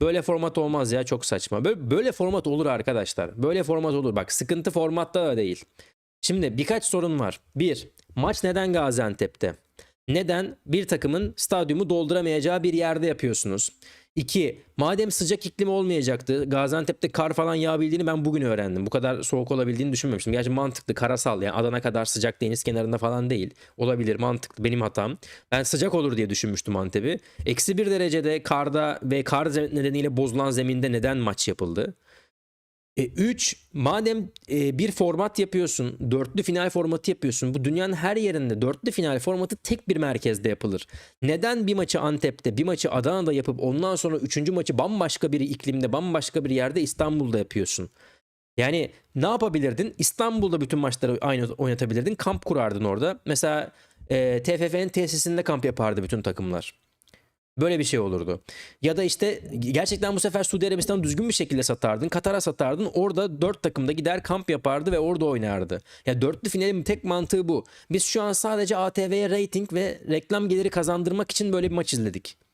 Böyle format olmaz ya çok saçma. Böyle, böyle format olur arkadaşlar. Böyle format olur. Bak sıkıntı formatta da değil. Şimdi birkaç sorun var. Bir, maç neden Gaziantep'te? Neden bir takımın stadyumu dolduramayacağı bir yerde yapıyorsunuz? İki, madem sıcak iklim olmayacaktı, Gaziantep'te kar falan yağabildiğini ben bugün öğrendim. Bu kadar soğuk olabildiğini düşünmemiştim. Gerçi mantıklı, karasal yani Adana kadar sıcak deniz kenarında falan değil. Olabilir, mantıklı, benim hatam. Ben sıcak olur diye düşünmüştüm Antep'i. Eksi bir derecede karda ve kar nedeniyle bozulan zeminde neden maç yapıldı? 3. madem e, bir format yapıyorsun, dörtlü final formatı yapıyorsun. Bu dünyanın her yerinde dörtlü final formatı tek bir merkezde yapılır. Neden bir maçı Antep'te, bir maçı Adana'da yapıp ondan sonra üçüncü maçı bambaşka bir iklimde, bambaşka bir yerde İstanbul'da yapıyorsun? Yani ne yapabilirdin? İstanbul'da bütün maçları aynı oynatabilirdin. Kamp kurardın orada. Mesela e, TFF'nin tesisinde kamp yapardı bütün takımlar. Böyle bir şey olurdu. Ya da işte gerçekten bu sefer Suudi Arabistan'ı düzgün bir şekilde satardın. Katar'a satardın. Orada dört takım da gider kamp yapardı ve orada oynardı. Ya dörtlü finalin tek mantığı bu. Biz şu an sadece ATV'ye rating ve reklam geliri kazandırmak için böyle bir maç izledik.